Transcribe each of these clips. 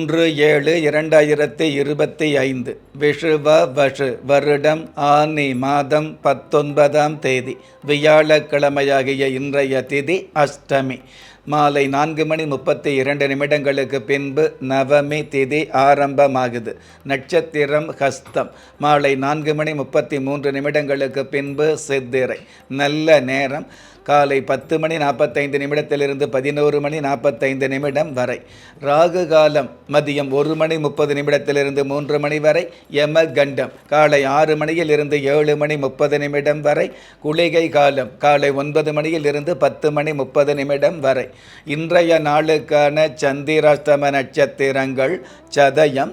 மூன்று ஏழு இரண்டாயிரத்தி இருபத்தி ஐந்து. விஷுவ வஷு வருடம் ஆனி மாதம் பத்தொன்பதாம் தேதி. வியாழக்கிழமையாகிய இன்றைய திதி அஷ்டமி. மாலை நான்கு மணி முப்பத்தி இரண்டு நிமிடங்களுக்கு பின்பு நவமி திதி ஆரம்பமாகுது. நட்சத்திரம் ஹஸ்தம். மாலை நான்கு மணி முப்பத்தி மூன்று நிமிடங்களுக்கு பின்பு சித்திரை. நல்ல நேரம். காலை பத்து மணி நாற்பத்தைந்து நிமிடத்திலிருந்து பதினோரு மணி நாற்பத்தைந்து நிமிடம் வரை. ராகு காலம் மதியம் ஒரு மணி முப்பது நிமிடத்திலிருந்து மூன்று மணி வரை. யம கண்டம் காலை ஆறு மணியில் இருந்து ஏழு மணி முப்பது நிமிடம் வரை. குளிகை காலம். காலை ஒன்பது மணியில் இருந்து பத்து மணி முப்பது நிமிடம் வரை. இன்றைய நாளுக்கான சந்திராஷ்டம நட்சத்திரங்கள் சதயம்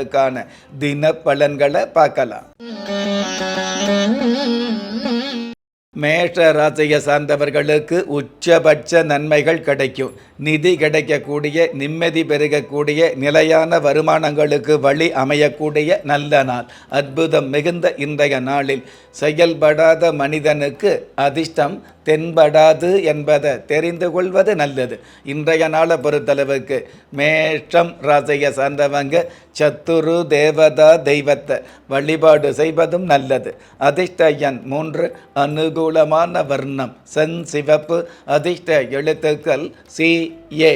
ராசிகளுக்கான தின பலன்களை பார்க்கலாம். மேஷ ராசியை சார்ந்தவர்களுக்கு உச்சபட்ச நன்மைகள் கிடைக்கும். நிதி கிடைக்கக்கூடிய நிம்மதி பெருகக்கூடிய நிலையான வருமானங்களுக்கு வழி அமையக்கூடிய நல்ல நாள். அற்புதம் மிகுந்த இன்றைய நாளில். செயல்படாத மனிதனுக்கு அதிர்ஷ்டம் தென்படாது என்பதை தெரிந்து கொள்வது நல்லது. இன்றைய நாளை பொறுத்தளவுக்கு மேஷம் ராசியை சார்ந்தவங்க சத்துரு தேவதா தெய்வத்தை வழிபாடு செய்வதும் நல்லது. அதிர்ஷ்ட எண் மூன்று அனுகூலமான வர்ணம். சென் சிவப்பு அதிர்ஷ்ட எழுத்துக்கள் சி ஏ.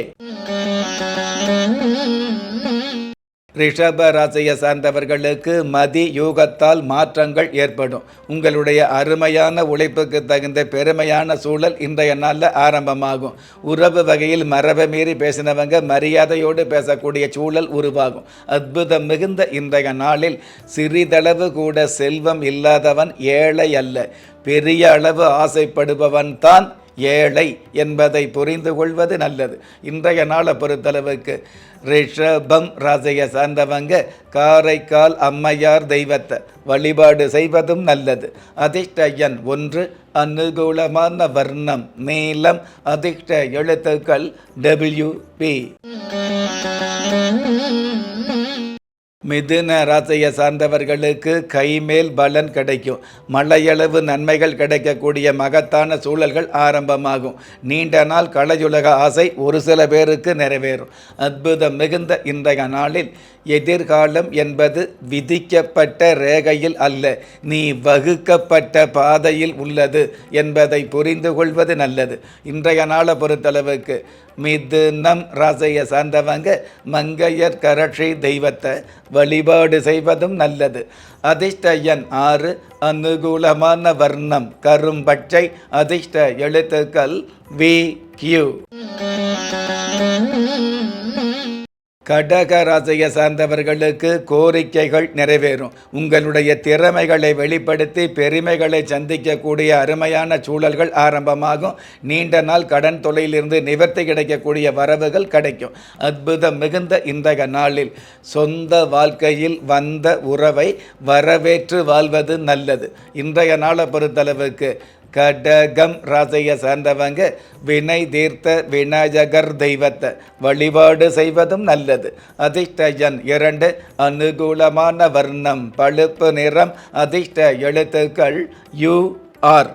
ரிஷப ராசியை சார்ந்தவர்களுக்கு மதி யூகத்தால் மாற்றங்கள் ஏற்படும். உங்களுடைய அருமையான உழைப்புக்கு தகுந்த பெருமையான சூழல் இன்றைய நாளில் ஆரம்பமாகும். உறவு வகையில் மரபை மீறி பேசினவங்க மரியாதையோடு பேசக்கூடிய சூழல் உருவாகும். அற்புதம் மிகுந்த இன்றைய நாளில் சிறிதளவு கூட செல்வம் இல்லாதவன் ஏழை அல்ல. பெரிய அளவு ஆசைப்படுபவன் தான் ஏழை என்பதை புரிந்து கொள்வது நல்லது. இன்றைய நாளை பொறுத்தளவுக்கு ரிஷபம் ராசியை சார்ந்தவங்க காரைக்கால் அம்மையார் தெய்வத்தை வழிபாடு செய்வதும் நல்லது. அதிர்ஷ்ட எண் ஒன்று அனுகூலமான வர்ணம் நீலம் அதிர்ஷ்ட எழுத்துக்கள் டபிள்யூ பி மிதுன ராசியை சார்ந்தவர்களுக்கு கைமேல் பலன் கிடைக்கும். மழையளவு நன்மைகள் கிடைக்கக்கூடிய மகத்தான சூழல்கள் ஆரம்பமாகும். நீண்ட நாள் கலையுலக ஆசை ஒரு சில பேருக்கு நிறைவேறும். அற்புதம் மிகுந்த இன்றைய நாளில் எதிர்காலம் என்பது விதிக்கப்பட்ட ரேகையில் அல்ல. நீ வகுக்கப்பட்ட பாதையில் உள்ளது என்பதை புரிந்து கொள்வது நல்லது. இன்றைய நாளை பொறுத்தளவுக்கு மிதுனம் ராசியை சார்ந்தவங்க மங்கையர் கரட்சி தெய்வத்தை வழிபாடு செய்வதும் நல்லது. அதிர்ஷ்ட எண் ஆறு அனுகூலமான வர்ணம் கரும்பச்சை அதிர்ஷ்ட எழுத்துக்கள் வி கியூ கடக ராசியை சார்ந்தவர்களுக்கு கோரிக்கைகள் நிறைவேறும். உங்களுடைய திறமைகளை வெளிப்படுத்தி பெருமைகளை சந்திக்கக்கூடிய அருமையான சூழல்கள் ஆரம்பமாகும். நீண்ட நாள் கடன் தொலையிலிருந்து நிவர்த்தி கிடைக்கக்கூடிய வரவுகள் கிடைக்கும். அற்புதம் மிகுந்த இன்றைய நாளில் சொந்த வாழ்க்கையில் வந்த உறவை வரவேற்று வாழ்வது நல்லது. இன்றைய நாளை பொறுத்தளவுக்கு கடகம் ராசையை சார்ந்தவங்க வினை தீர்த்த விநாயகர் தெய்வத்தை வழிபாடு செய்வதும் நல்லது. அதிர்ஷ்டயன் இரண்டு அனுகூலமான வர்ணம் பழுப்பு நிறம் அதிர்ஷ்ட எழுத்துக்கள் யூ ஆர்.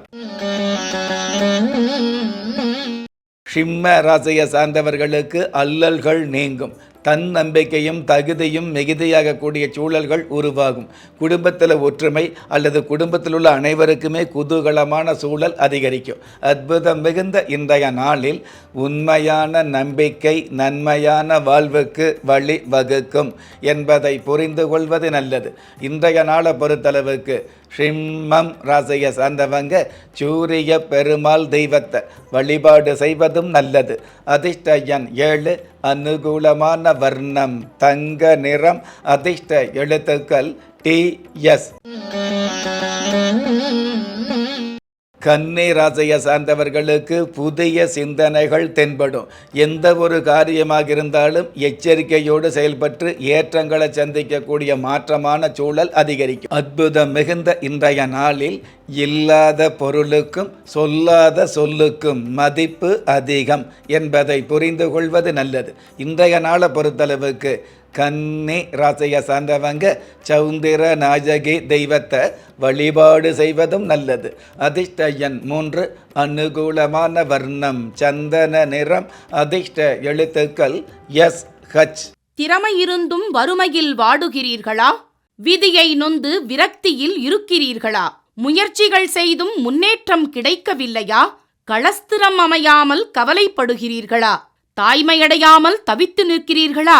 சிம்ம ராசியை சார்ந்தவர்களுக்கு அல்லல்கள் நீங்கும். தன் நம்பிக்கையும் தகுதியும் மிகுதியாகக்கூடிய சூழல்கள் உருவாகும். குடும்பத்தில் ஒற்றுமை அல்லது குடும்பத்தில் உள்ள அனைவருக்குமே குதூகலமான சூழல் அதிகரிக்கும். அற்புதம் மிகுந்த இன்றைய நாளில் உண்மையான நம்பிக்கை நன்மையான வாழ்வுக்கு வழி வகுக்கும் என்பதை புரிந்து கொள்வது நல்லது. இன்றைய நாளை பொறுத்தளவுக்கு ஷிம்மம் ராசியை சார்ந்தவங்க சூரிய பெருமாள் தெய்வத்தை வழிபாடு செய்வதும் நல்லது. அதிர்ஷ்ட எண் ஏழு அனுகூலமான வர்ணம் தங்க நிறம் அதிர்ஷ்ட எழுத்துக்கள் டி எஸ் கன்னி ராசியை சார்ந்தவர்களுக்கு புதிய சிந்தனைகள் தென்படும். எந்த ஒரு காரியமாக இருந்தாலும் எச்சரிக்கையோடு செயல்பட்டு ஏற்றங்களை சந்திக்கக்கூடிய மாற்றமான சூழல் அதிகரிக்கும். அற்புதம் மிகுந்த இன்றைய நாளில் இல்லாத பொருளுக்கும் சொல்லாத சொல்லுக்கும் மதிப்பு அதிகம் என்பதை புரிந்து கொள்வது நல்லது. இன்றைய நாளை பொறுத்தளவுக்கு கன்னி ராசியை சார்ந்தவங்க சௌந்திர நாயகி தெய்வத்தை வழிபாடு செய்வதும் நல்லது. அதிர்ஷ்ட எண் மூன்று அனுகூலமான வர்ணம் சந்தன நிறம் அதிர்ஷ்ட எழுத்துக்கள் எஸ் ஹச். திறமை இருந்தும் வறுமையில் வாடுகிறீர்களா? விதியை நொந்து விரக்தியில் இருக்கிறீர்களா? முயற்சிகள் செய்தும் முன்னேற்றம் கிடைக்கவில்லையா? களஸ்திரம் அமையாமல் கவலைப்படுகிறீர்களா? தாய்மையடையாமல் தவித்து நிற்கிறீர்களா?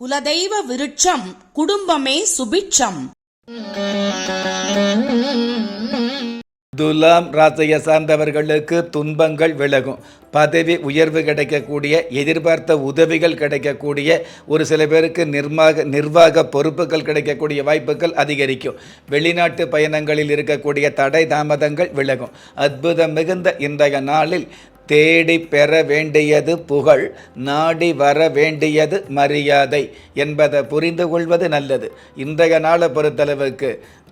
குலதெய்வ விருட்சம் குடும்பமே சுபிட்சம். துலாம் ராசியை சார்ந்தவர்களுக்கு துன்பங்கள் விலகும். பதவி உயர்வு கிடைக்கக்கூடிய எதிர்பார்த்த உதவிகள் கிடைக்கக்கூடிய ஒரு சில பேருக்கு நிர்வாக நிர்வாக பொறுப்புகள் கிடைக்கக்கூடிய வாய்ப்புகள் அதிகரிக்கும். வெளிநாட்டு பயணங்களில் இருக்கக்கூடிய தடை தாமதங்கள் விலகும். அற்புதம் மிகுந்த இன்றைய நாளில் தேடி பெற வேண்டியது புகழ் நாடி வர வேண்டியது மரியாதை என்பதை புரிந்து கொள்வது நல்லது. இன்றைய நாளை பொறுத்தளவுக்கு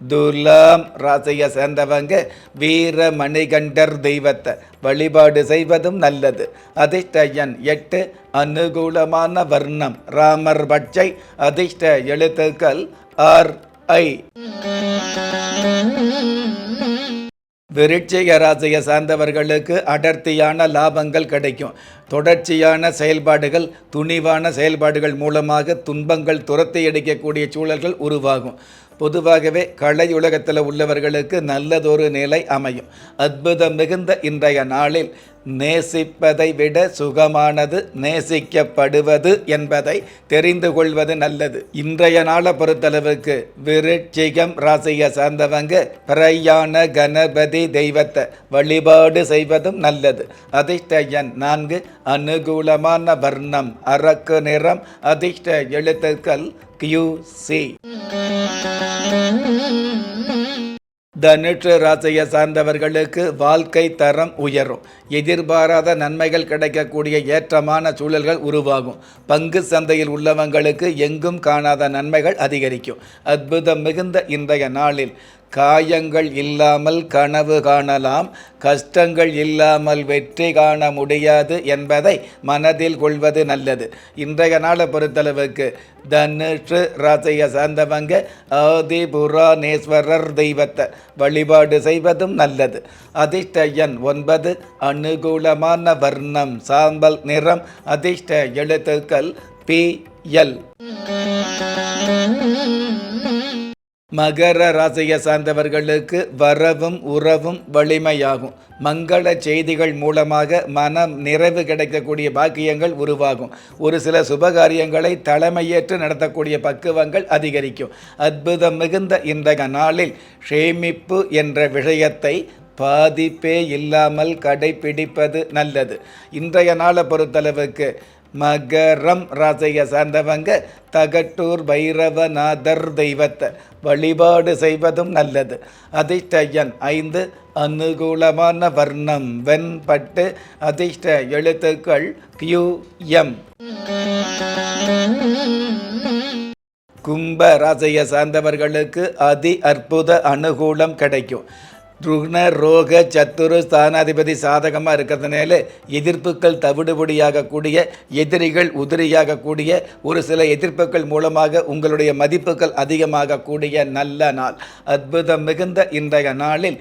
துலாம் ராசியை சேர்ந்தவங்க வீர மணிகண்டர் தெய்வத்தை வழிபாடு செய்வதும் நல்லது. அதிர்ஷ்ட எண் எட்டு அனுகூலமான வர்ணம் ராமர் பட்சை அதிர்ஷ்ட எழுத்துக்கள் ஆர் ஐ. விருட்சிக ராசியை சார்ந்தவர்களுக்கு அடர்த்தியான லாபங்கள் கிடைக்கும். தொடர்ச்சியான செயல்பாடுகள் துணிவான செயல்பாடுகள் மூலமாக துன்பங்கள் துரத்தி அடிக்கக்கூடிய சூழல்கள் உருவாகும். பொதுவாகவே கலை உலகத்தில் உள்ளவர்களுக்கு நல்லதொரு நிலை அமையும். அற்புதம் மிகுந்த இன்றைய நாளில் நேசிப்பதை விட சுகமானது நேசிக்கப்படுவது என்பதை தெரிந்து கொள்வது நல்லது. இன்றைய நாளை பொறுத்தளவுக்கு விருட்சிகம் ராசியை சார்ந்தவங்க பிரயாண கணபதி தெய்வத்தை வழிபாடு செய்வதும் நல்லது. அதிர்ஷ்ட எண் நான்கு அனுகூலமான வர்ணம் அரக்கு நிறம் அதிர்ஷ்ட எழுத்துக்கள் கியூ சி தனுஷ ராசியை சார்ந்தவர்களுக்கு வாழ்க்கை தரம் உயரும். எதிர்பாராத நன்மைகள் கிடைக்கக்கூடிய ஏற்றமான சூழல்கள் உருவாகும். பங்கு சந்தையில் உள்ளவங்களுக்கு எங்கும் காணாத நன்மைகள் அதிகரிக்கும். அற்புதம் மிகுந்த இன்றைய நாளில் காயங்கள் இல்லாமல் கனவு காணலாம் கஷ்டங்கள் இல்லாமல் வெற்றி காண முடியாது என்பதை மனதில் கொள்வது நல்லது. இன்றைய நாளை பொறுத்தளவுக்கு தனுஷு ராசியை சார்ந்தவங்க ஆதி புராணேஸ்வரர் தெய்வத்தை வழிபாடு செய்வதும் நல்லது. அதிர்ஷ்ட எண் ஒன்பது அனுகூலமான வர்ணம் சாம்பல் நிறம் அதிர்ஷ்ட எழுத்துக்கள் பி எல். மகர ராசியை சார்ந்தவர்களுக்கு வரவும் உறவும் வலிமையாகும். மங்கள செய்திகள் மூலமாக மனம் நிறைவு கிடைக்கக்கூடிய பாக்கியங்கள் உருவாகும். ஒரு சில சுபகாரியங்களை தலைமையேற்று நடத்தக்கூடிய பக்குவங்கள் அதிகரிக்கும். அற்புதம் மிகுந்த இன்றைய நாளில் சேமிப்பு என்ற விஷயத்தை பாதிப்பே இல்லாமல் கடைபிடிப்பது நல்லது. இன்றைய நாளை பொறுத்தளவுக்கு மகரம் ராசியை சார்ந்தவங்க தகட்டூர் பைரவநாதர் தெய்வத்தை வழிபாடு செய்வதும் நல்லது. அதிர்ஷ்டயன் ஐந்து அனுகூலமான வர்ணம் வெண்பட்டு அதிர்ஷ்ட எழுத்துக்கள் கியூ எம். கும்ப ராசியை சார்ந்தவர்களுக்கு அதி அற்புத அனுகூலம் கிடைக்கும். ருக்ன ரோக சத்துரு ஸ்தானாதிபதி சாதகமாக இருக்கிறதுனால எதிர்ப்புகள் தவிடுபடியாகக்கூடிய எதிரிகள் உதிரியாகக்கூடிய ஒரு சில எதிர்ப்புகள் மூலமாக உங்களுடைய மதிப்புகள் அதிகமாகக்கூடிய நல்ல நாள். அற்புதம் மிகுந்த இன்றைய நாளில்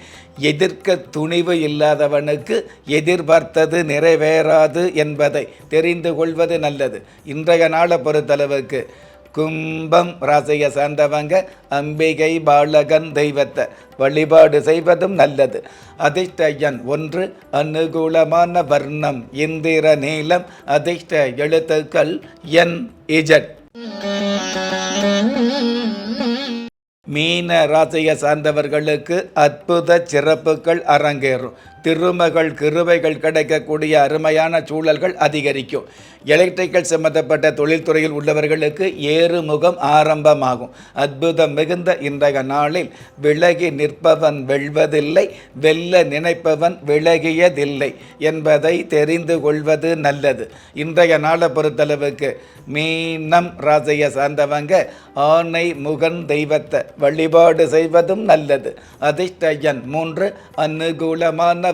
எதிர்க்க துணிவு இல்லாதவனுக்கு எதிர்பார்த்தது நிறைவேறாது என்பதை தெரிந்து கொள்வது நல்லது. இன்றைய நாளை பொறுத்தளவுக்கு கும்பம் ராசியை சார்ந்தவங்க அம்பிகை பாலகன் தெய்வத்தை வழிபாடு செய்வதும் நல்லது. அதிர்ஷ்ட எண் ஒன்று அனுகூலமான வர்ணம் இந்திர நீளம் அதிர்ஷ்ட எழுத்துக்கள் என் இஜட். மீன ராசியை சார்ந்தவர்களுக்கு அற்புத சிறப்புகள் அரங்கேறும். திருமகள் கிருவைகள் கிடைக்கக்கூடிய அருமையான சூழல்கள் அதிகரிக்கும். எலக்ட்ரிக்கல் சம்பந்தப்பட்ட தொழில்துறையில் உள்ளவர்களுக்கு ஏறுமுகம் ஆரம்பமாகும். அற்புதம் மிகுந்த இன்றைய நாளில் விலகி நிற்பவன் வெல்வதில்லை வெல்ல நினைப்பவன் விலகியதில்லை என்பதை தெரிந்து கொள்வது நல்லது. இன்றைய நாளை பொறுத்தளவுக்கு மீனம் ராசியை சார்ந்தவங்க ஆனை முகன் தெய்வத்தை வழிபாடு செய்வதும் நல்லது. அதிர்ஷ்டயன் மூன்று அனுகூலமான